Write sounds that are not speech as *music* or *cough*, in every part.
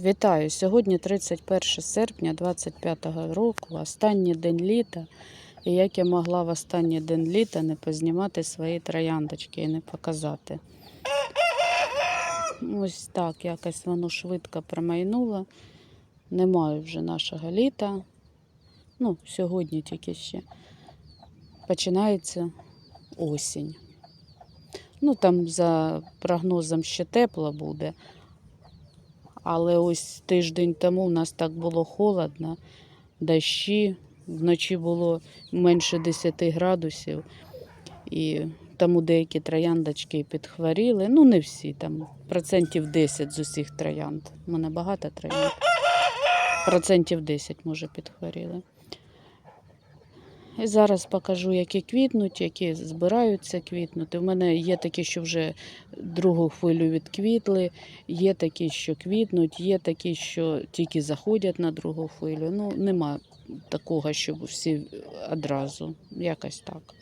Вітаю! Сьогодні 31 серпня 25 року, останній день літа. І як я могла в останній день літа не познімати свої трояндочки і не показати. Ось так, якось воно швидко промайнуло. Немає вже нашого літа. Ну, сьогодні тільки ще. Починається осінь. Ну, там за прогнозом ще тепло буде. Але ось тиждень тому у нас так було холодно, дощі, вночі було менше 10 градусів, і тому деякі трояндочки підхворіли. Ну, не всі, там процентів 10 з усіх троянд. У мене багато троянд. Процентів 10, може, підхворіли. І зараз покажу, які квітнуть, які збираються квітнути. У мене є такі, що вже другу хвилю відквітли, є такі, що квітнуть, є такі, що тільки заходять на другу хвилю. Ну, нема такого, щоб всі одразу. Якось так.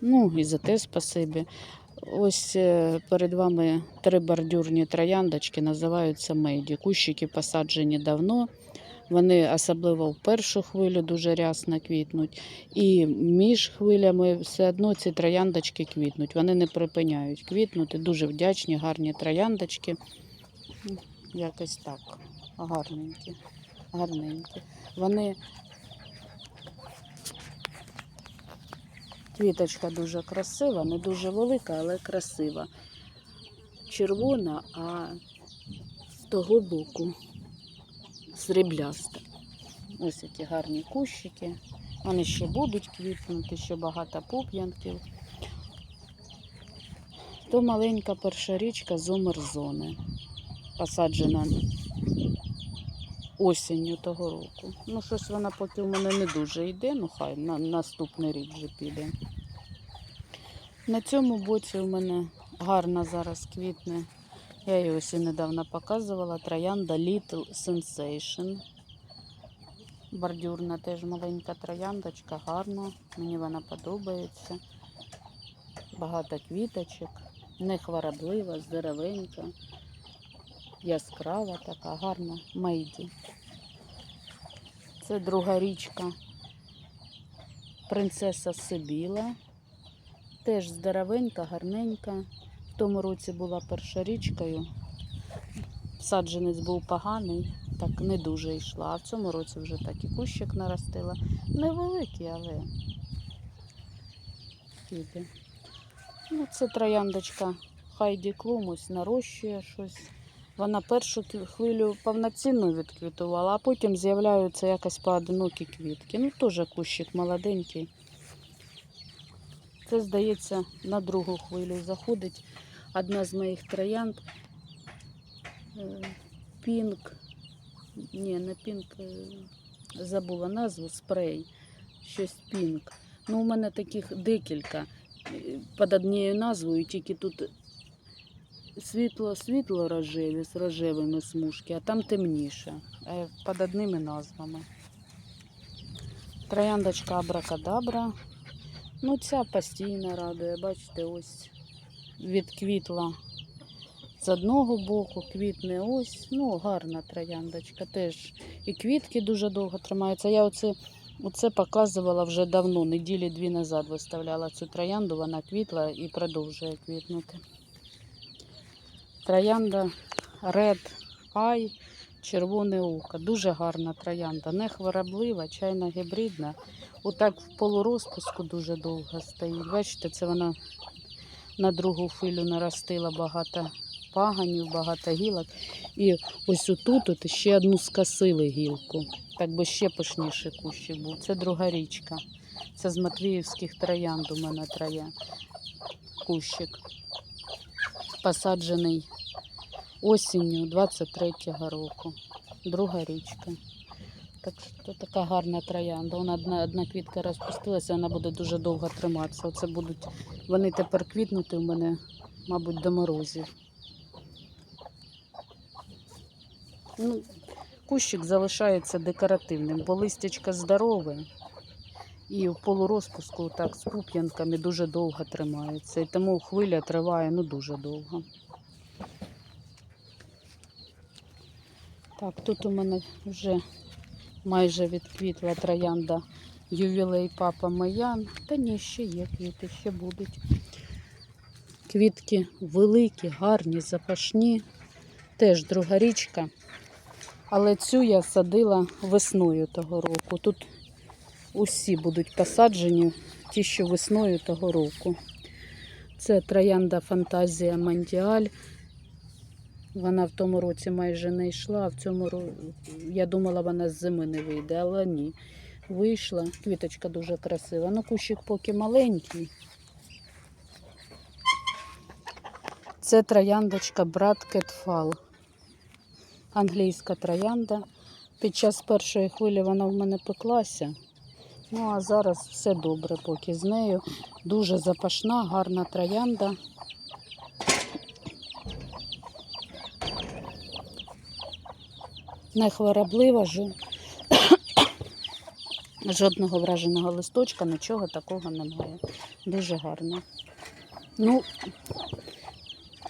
Ну, і за те спасибі. Ось е, перед вами три бордюрні трояндочки, називаються мейді. Кущики посаджені давно. Вони особливо в першу хвилю дуже рясно квітнуть. І між хвилями все одно ці трояндочки квітнуть. Вони не припиняють квітнути. Дуже вдячні, гарні трояндочки. Якось так. Гарненькі. Гарненькі. Вони. Квіточка дуже красива, не дуже велика, але красива. Червона, а з того боку срібляста. Ось ці гарні кущики. Вони ще будуть квітнути, ще багато пуп'янків. То маленька перша річка з Омерзони, посаджена осінню того року. Ну, щось вона поки в мене не дуже йде, ну хай на наступний рік вже піде. На цьому боці у мене гарна зараз квітне я її ось недавно показувала. Троянда Little Sensation. Бордюрна теж маленька трояндочка, гарна. Мені вона подобається. Багато квіточок, не хвороблива, здоровенька, яскрава така, гарна мейді. Це друга річка Принцеса Сибіла. Теж здоровенька, гарненька. Тому році була перша річкою. Саджанець був поганий, так не дуже йшла. А в цьому році вже так і кущик наростила. Невеликий, але піде. Ну, це трояндочка Хайді Клум ось нарощує щось. Вона першу хвилю повноцінно відквітувала, а потім з'являються якось поодинокі квітки. Ну, теж кущик молоденький. Це, здається, на другу хвилю заходить одна з моїх троянд. Е, Пінк. Ні, не пінк, е, забула назву, спрей. Щось пінк. Ну, у мене таких декілька е, під однією назвою, тільки тут світло-світло рожеві з рожевими смужки, а там темніше, під одними назвами. Трояндочка Абракадабра. Ну, ця постійно радує. Бачите, ось відквітла з одного боку, квітне ось. Ну, гарна трояндочка. Теж і квітки дуже довго тримаються. Я оце, оце показувала вже давно, неділі дві назад виставляла цю троянду, вона квітла і продовжує квітнути. Троянда Red Eye, червоне око. Дуже гарна троянда, не хвороблива, чайна гібридна. Отак в полурозпуску дуже довго стоїть. Бачите, це вона на другу хвилю наростила багато паганів, багато гілок. І ось отут от ще одну скосили гілку. Так би ще пишніший кущик був. Це друга річка. Це з Матвіївських троянд у мене троя. Кущик. Посаджений осінню 23-го року. Друга річка. Так, то така гарна троянда. Вона одна, одна квітка розпустилася, вона буде дуже довго триматися. Оце будуть вони тепер квітнути у мене, мабуть, до морозів. Ну, кущик залишається декоративним, бо листячка здорове. І в полурозпуску так з пуп'янками дуже довго тримається. І тому хвиля триває ну дуже довго. Так, тут у мене вже майже відквітла троянда ювілей папа Маян. Та ні, ще є квіти, ще будуть. Квітки великі, гарні, запашні. Теж друга річка. Але цю я садила весною того року. Тут усі будуть посаджені, ті, що весною того року. Це троянда Фантазія Мандіаль. Вона в тому році майже не йшла, а в цьому році я думала, вона з зими не вийде, але ні. Вийшла. Квіточка дуже красива. Ну, кущик поки маленький. Це трояндочка Брат Кетфал. Англійська троянда. Під час першої хвилі вона в мене пеклася. Ну, а зараз все добре поки з нею. Дуже запашна, гарна троянда. Не хвороблива, *coughs* жодного враженого листочка, нічого такого немає. Дуже гарно. Ну,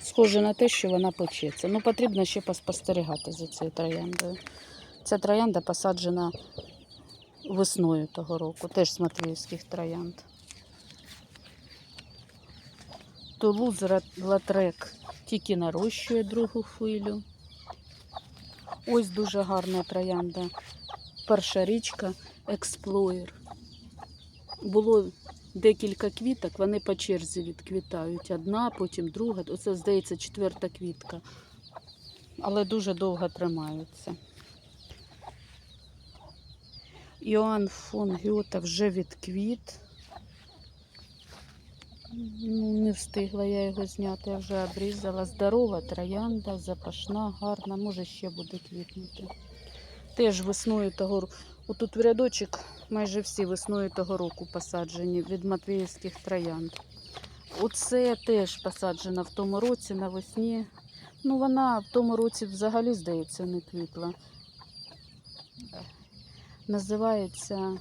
схоже на те, що вона почеться. Ну, потрібно ще поспостерігати за цією трояндою. Ця троянда посаджена весною того року, теж з матвіївських троянд. Тулуз Латрек тільки нарощує другу хвилю. Ось дуже гарна троянда. Перша річка Експлоєр. Було декілька квіток, вони по черзі відквітають. Одна, потім друга. Оце, здається, четверта квітка. Але дуже довго тримаються. Іоанн фон Гьота вже відквіт. Не встигла я його зняти, я вже обрізала. Здорова троянда, запашна, гарна, може ще буде квітнути. Теж весною того року. Отут в рядочок майже всі весною того року посаджені від матвіївських троянд. Оце теж посаджена в тому році навесні. Ну, вона в тому році взагалі, здається, не квітла. Називається.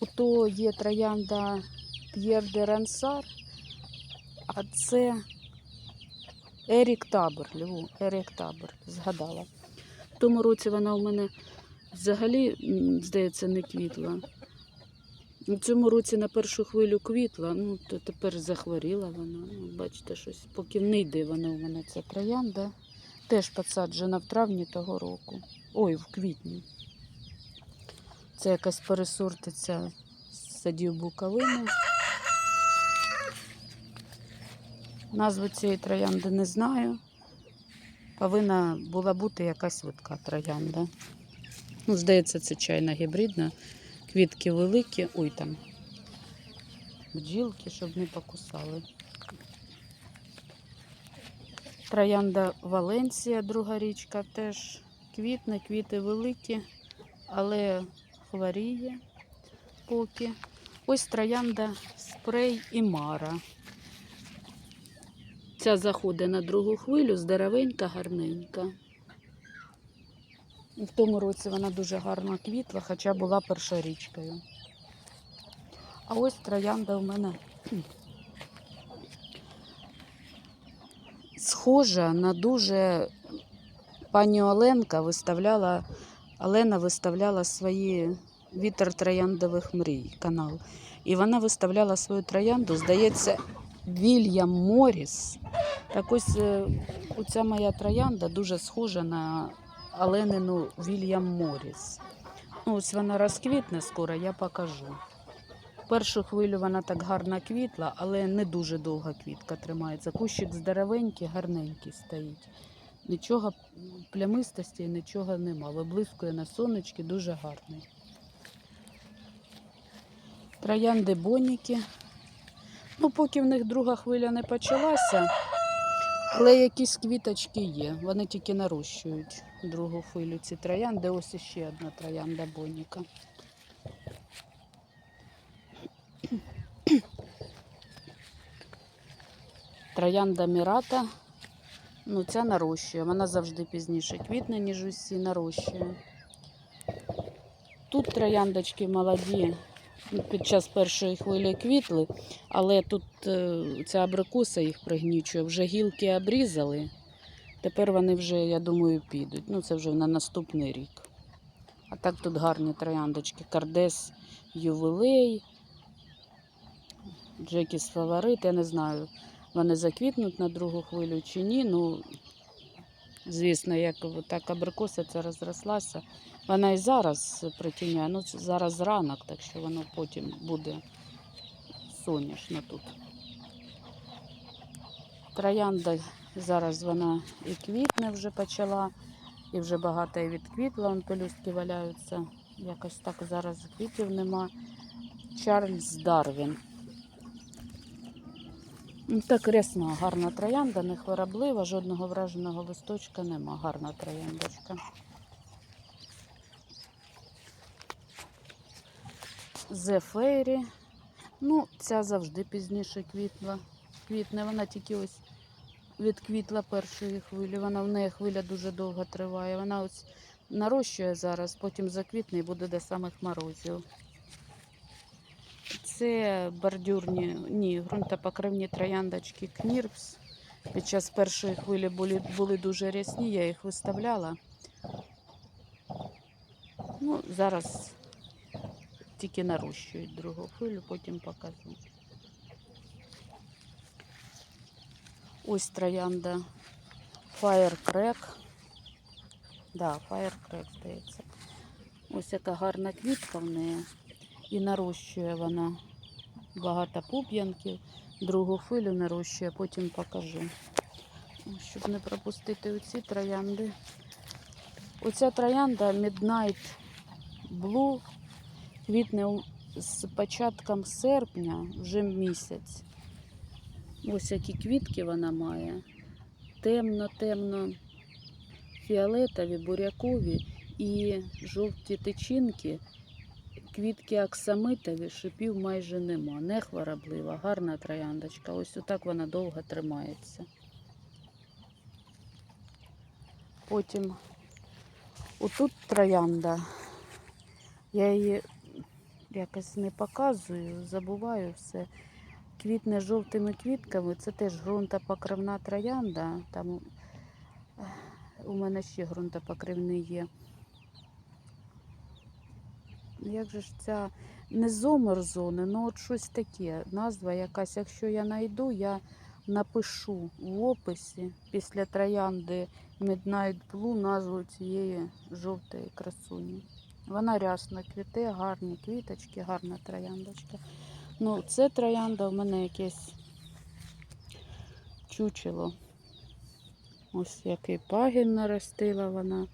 Ото є троянда П'єр де Рансар, а це Ерік Табор. Льву, Ерік Табор, згадала. В тому році вона у мене взагалі, здається, не квітла. У цьому році на першу хвилю квітла, ну то тепер захворіла вона. Ну, бачите, щось поки не йде вона у мене ця троянда. Теж посаджена в травні того року. Ой, в квітні. Це якась пересортиця садів буковини. Назву цієї троянди не знаю. Повинна була бути якась видка троянда. Ну, здається, це чайна гібридна. Квітки великі. Ой там. Бджілки, щоб не покусали. Троянда Валенсія, друга річка, теж квітне, квіти великі, але хворіє поки. Ось троянда спрей і мара. Ця заходить на другу хвилю, здоровенька, гарненька. В тому році вона дуже гарно квітла, хоча була першорічкою. А ось троянда у мене *clears throat* схожа на дуже пані Оленка виставляла, Олена виставляла свої вітер трояндових мрій канал. І вона виставляла свою троянду, здається, Вільям Моріс. Так ось е, оця моя троянда дуже схожа на Оленину Вільям Моріс. Ну, ось вона розквітне скоро, я покажу. Першу хвилю вона так гарно квітла, але не дуже довга квітка тримається. Кущик здоровенький, гарненький стоїть. Нічого плямистості, нічого нема. Виблискує на сонечки, дуже гарний. Троянди боніки. Ну, поки в них друга хвиля не почалася, але якісь квіточки є. Вони тільки нарощують другу хвилю ці троянди. Ось іще одна троянда боніка. Троянда Мірата. Ну, ця нарощує. Вона завжди пізніше квітне, ніж усі нарощує. Тут трояндочки молоді. ну, Під час першої хвилі квітли, але тут е, ця абрикоса їх пригнічує. Вже гілки обрізали, Тепер вони вже, я думаю, підуть. Ну, це вже на наступний рік. А так тут гарні трояндочки. Кардес ювілей, Джекіс фаворит. Я не знаю, вони заквітнуть на другу хвилю чи ні. Ну, звісно, як так абрикоса ця розрослася. Вона і зараз притіняє. Ну, зараз ранок, так що воно потім буде соняшно тут. Троянда зараз вона і квітне вже почала, і вже багато і відквітла, вон пелюстки валяються. Якось так зараз квітів нема. Чарльз Дарвін. Ну, Так рясна, гарна троянда, не хвороблива, жодного враженого листочка нема. Гарна трояндочка. Fairy. Ну, ця завжди пізніше квітла. Квітне, вона тільки ось відквітла першої хвилі. Вона в неї хвиля дуже довго триває. Вона ось нарощує зараз, потім заквітне і буде до самих морозів. Це бордюрні, ні, ґрунтопокривні трояндочки Кнірпс. Під час першої хвилі були, були дуже рясні, я їх виставляла. Ну, зараз тільки нарощують другу хвилю, потім покажу. Ось троянда Firecrack. Да, Firecrack, здається. Ось яка гарна квітка в неї. І нарощує вона багато пуп'янків. Другу хвилю нарощує, потім покажу. Щоб не пропустити оці троянди. Оця троянда Midnight Blue квітне з початком серпня вже місяць. Ось які квітки вона має. Темно-темно фіолетові, бурякові і жовті тичинки. Квітки оксамитові, шипів майже нема. Не хвороблива, гарна трояндочка. Ось отак вона довго тримається. Потім отут троянда. Я її якось не показую, забуваю все. Квітне жовтими квітками. Це теж ґрунтопокривна троянда. Там е, у мене ще ґрунтопокривний є. Як же ж ця не зомерзони, ну от щось таке. Назва якась. Якщо я знайду, я напишу в описі після троянди Midnight Blue назву цієї жовтої красуні. Вона рясно квіте, гарні квіточки, гарна трояндочка. Ну, це троянда в мене якесь чучело. Ось який пагін наростила вона.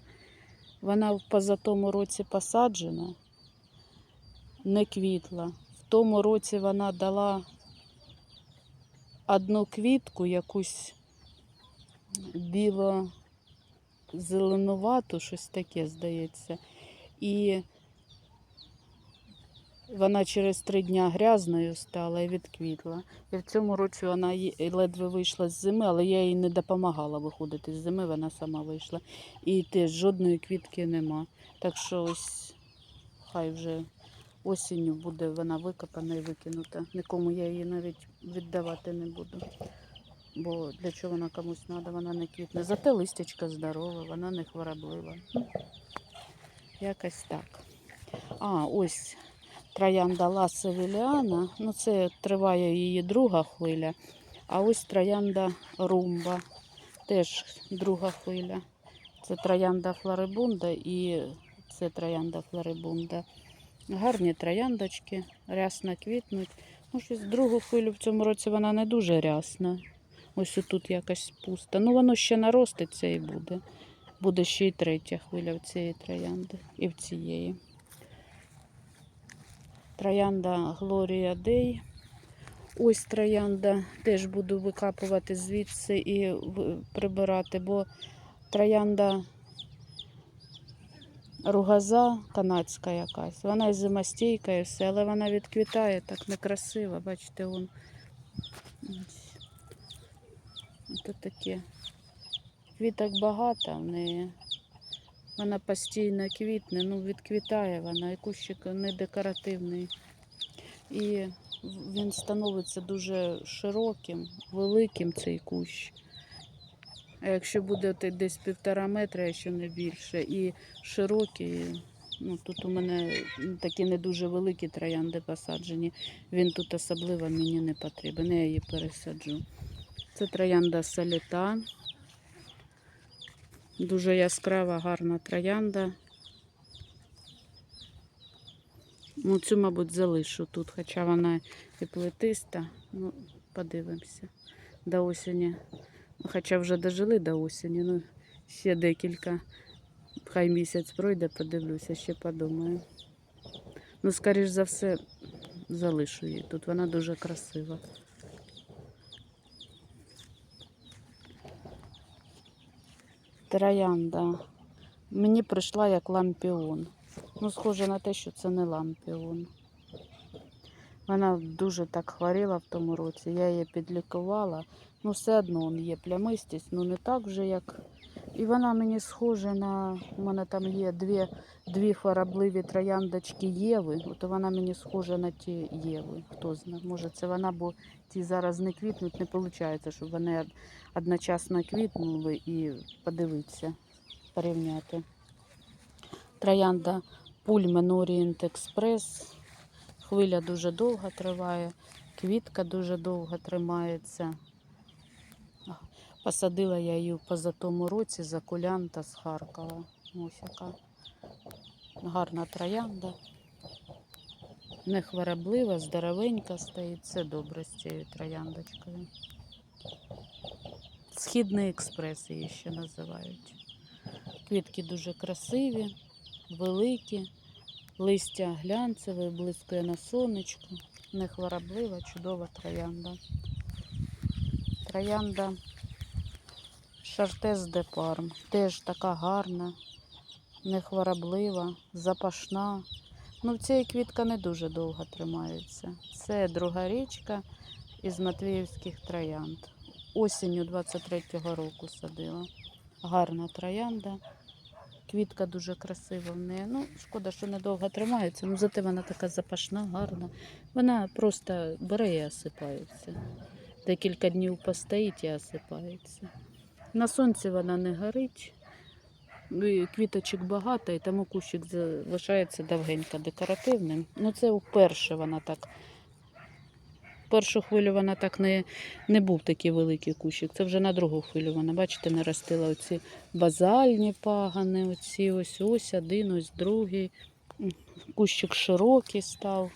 Вона в позатому році посаджена, не квітла. В тому році вона дала одну квітку, якусь біло-зеленувату, щось таке, здається. І вона через три дня грязною стала і відквітла. І в цьому році вона ледве вийшла з зими, але я їй не допомагала виходити з зими, вона сама вийшла. І теж жодної квітки нема. Так що ось хай вже осінню буде вона викопана і викинута. Нікому я її навіть віддавати не буду. Бо для чого вона комусь треба, вона не квітне. Зате листячка здорова, вона не хвороблива. Якось так. А, ось троянда Ласа Віліана. Ну, це триває її друга хвиля. А ось троянда Румба. Теж друга хвиля. Це троянда Флорибунда і це троянда Флорибунда. Гарні трояндочки, рясно квітнуть. Ну, щось другу хвилю в цьому році вона не дуже рясна. Ось тут якось пусто. Ну, воно ще нароститься і буде. Буде ще й третя хвиля в цієї троянди і в цієї. Троянда Глорія Дей. Ось троянда теж буду викапувати звідси і прибирати, бо троянда ругаза канадська якась. Вона і зимостійка, і все, але вона відквітає так некрасиво. Бачите. Ось. Ось таке. Квіток багато в неї. Вона постійно квітне, ну відквітає вона, і кущик не декоративний. І він становиться дуже широким, великим цей кущ. А якщо буде десь півтора метра, якщо не більше, і широкі, ну тут у мене такі не дуже великі троянди посаджені, він тут особливо мені не потрібен, я її пересаджу. Це троянда соліта. Дуже яскрава, гарна троянда. Ну, цю, мабуть, залишу тут, хоча вона і плетиста. Ну, подивимося. До осені. Хоча вже дожили до осені, ну ще декілька. Хай місяць пройде, подивлюся, ще подумаю. Ну, скоріш за все, залишу її. Тут вона дуже красива. Троянда. Мені прийшла як лампіон. Ну, схоже на те, що це не лампіон. Вона дуже так хворіла в тому році. Я її підлікувала. Ну, все одно є плямистість, ну не так вже як. І вона мені схожа на. У мене там є дві, дві хворобливі трояндочки Єви. От вона мені схожа на ті Єви. Хто знає. Може, це вона, бо ті зараз не квітнуть, не виходить, щоб вони одночасно квітнули і подивитися, порівняти. Троянда Пульмен Orient Express. Хвиля дуже довго триває, квітка дуже довго тримається. Посадила я її позатому році за кулянта з Харкова. Ось яка гарна троянда. Не хвороблива, здоровенька стоїть. Все добре з цією трояндочкою. Східний експрес її ще називають. Квітки дуже красиві, великі. Листя глянцеве, блискує на сонечку, не хвороблива, чудова троянда. Троянда Шартез де Парм. Теж така гарна, не хвороблива, запашна. Ну, в цій квітка не дуже довго тримається. Це друга річка із Матвіївських троянд. Осінню 23-го року садила. Гарна троянда. Квітка дуже красива в неї. Ну, шкода, що недовго тримається, ну зате вона така запашна, гарна. Вона просто бере і осипається. Декілька днів постоїть і осипається. На сонці вона не горить. Ну, Квіточок багато, і тому кущик залишається довгенько декоративним. Ну, це вперше вона так. Першу хвилю вона так не, не був такий великий кущик. Це вже на другу хвилю вона, бачите, наростила оці базальні пагани, оці ось ось один, ось другий. Кущик широкий став.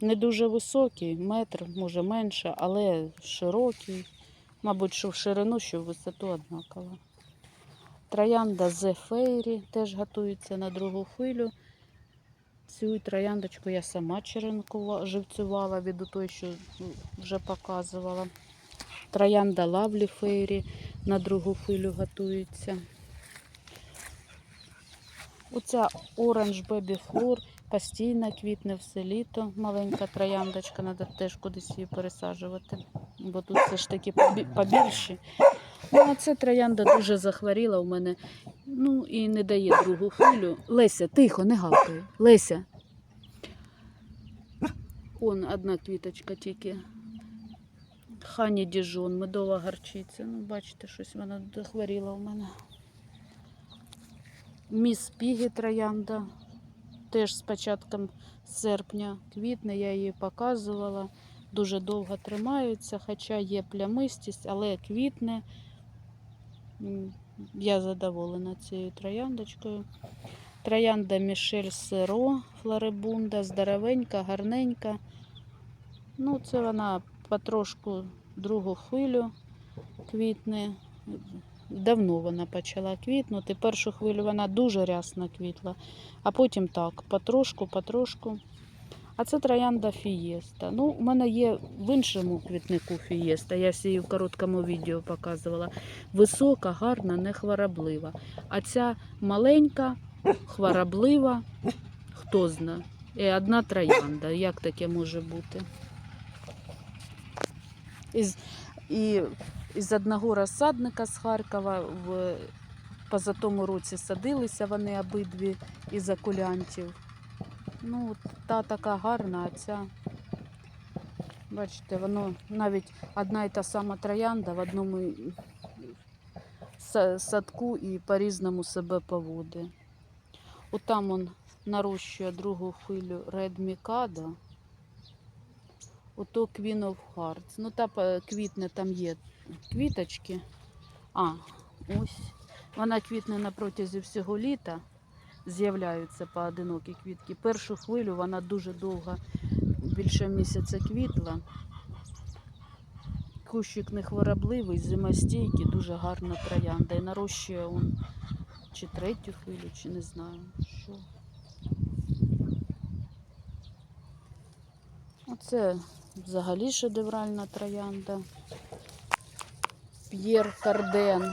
Не дуже високий, метр, може менше, але широкий. Мабуть, що в ширину, що в висоту однаково. Троянда The Fairy теж готується на другу хвилю. Цю трояндочку я сама черенкувала, живцювала від той, що вже показувала. Троянда Lovely Fairy на другу хвилю готується. Оця Orange Baby Floor постійно квітне все літо. Маленька трояндочка, треба теж кудись її пересаджувати, бо тут все ж таки побі- побільші. Ну, а ця троянда дуже захворіла у мене. Ну і не дає другу хвилю. Леся, тихо, не гавкай. Леся. Он одна квіточка тільки. Хані Діжон, медова гарчиця. Ну, бачите, щось вона захворіла у мене. Міс Пігі троянда. Теж з початком серпня квітне, я її показувала. Дуже довго тримаються, хоча є плямистість, але квітне. Я задоволена цією трояндочкою. Троянда Мішель Серо, флорибунда, здоровенька, гарненька. Ну, це вона потрошку другу хвилю квітне. Давно вона почала квітнути. Першу хвилю вона дуже рясно квітла, а потім так, потрошку, потрошку. А це троянда фієста. Ну, у мене є в іншому квітнику фієста. Я її в короткому відео показувала. Висока, гарна, не хвороблива. А ця маленька, хвороблива, хто зна. І одна троянда. Як таке може бути? Із, і із одного розсадника з Харкова в позатому році садилися вони обидві із акулянтів. Ну, та така гарна, ця Бачите, воно навіть одна і та сама троянда в одному садку і по-різному себе поводить. Отам он нарощує другу хвилю Red Mikado. Ото Queen of Hearts. Ну, та квітне там є квіточки. А, ось. Вона квітне на протязі всього літа. З'являються поодинокі квітки. Першу хвилю вона дуже довго, більше місяця квітла. Кущик не хворобливий, зимостійкий, дуже гарна троянда. І нарощує он чи третю хвилю, чи не знаю що. Оце взагалі шедевральна троянда. П'єр Карден.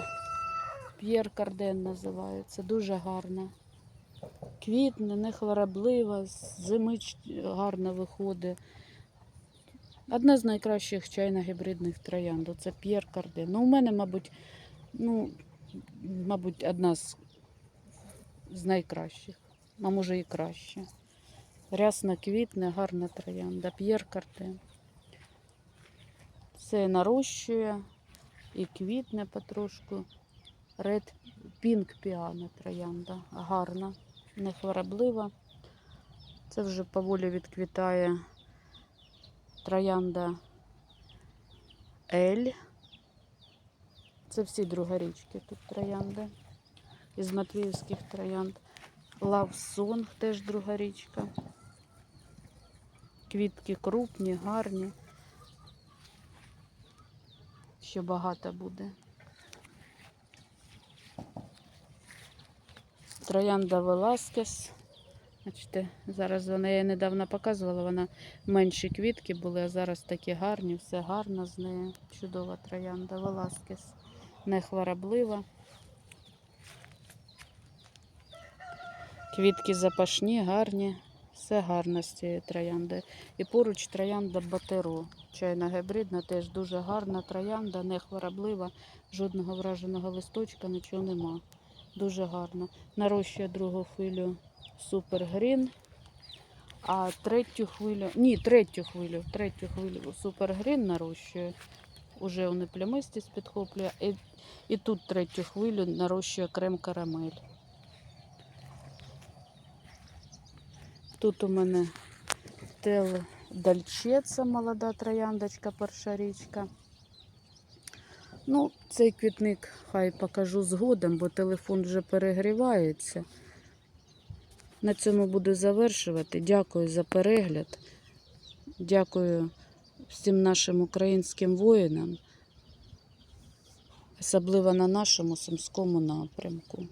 П'єр Карден називається. Дуже гарна. Квітне, не хвороблива, зими гарно виходить. Одна з найкращих чайно-гібридних троянд. Це П'єр Карден. Ну, у мене, мабуть, ну, мабуть, одна з, з найкращих, а може і краще. Рясно квітне, гарна троянда. П'єр Карден. Все нарощує і квітне потрошку. Ред Пінк Піано троянда. Гарна, не хвороблива. Це вже поволі відквітає троянда Ель. Це всі другорічки тут троянди. Із Матвіївських троянд. Song теж друга річка. Квітки крупні, гарні. Ще багато буде. Троянда Веласкес. Бачите, зараз вона я недавно показувала, вона менші квітки були, а зараз такі гарні, все гарно з нею. Чудова троянда Веласкес. Не хвороблива. Квітки запашні, гарні. Все гарно з цією трояндою. І поруч троянда Батеро. Чайна гібридна, теж дуже гарна троянда, не хвороблива, жодного враженого листочка, нічого нема. Дуже гарно. Нарощує другу хвилю Супер Грін. А третю хвилю, ні, третю хвилю, третю хвилю Супер Грін нарощує. Уже вони плямистість підхоплює. І, і тут третю хвилю нарощує крем карамель. Тут у мене тел Дальчеца, молода трояндочка, перша річка. Ну, цей квітник хай покажу згодом, бо телефон вже перегрівається. На цьому буду завершувати. Дякую за перегляд. Дякую всім нашим українським воїнам, особливо на нашому сумському напрямку.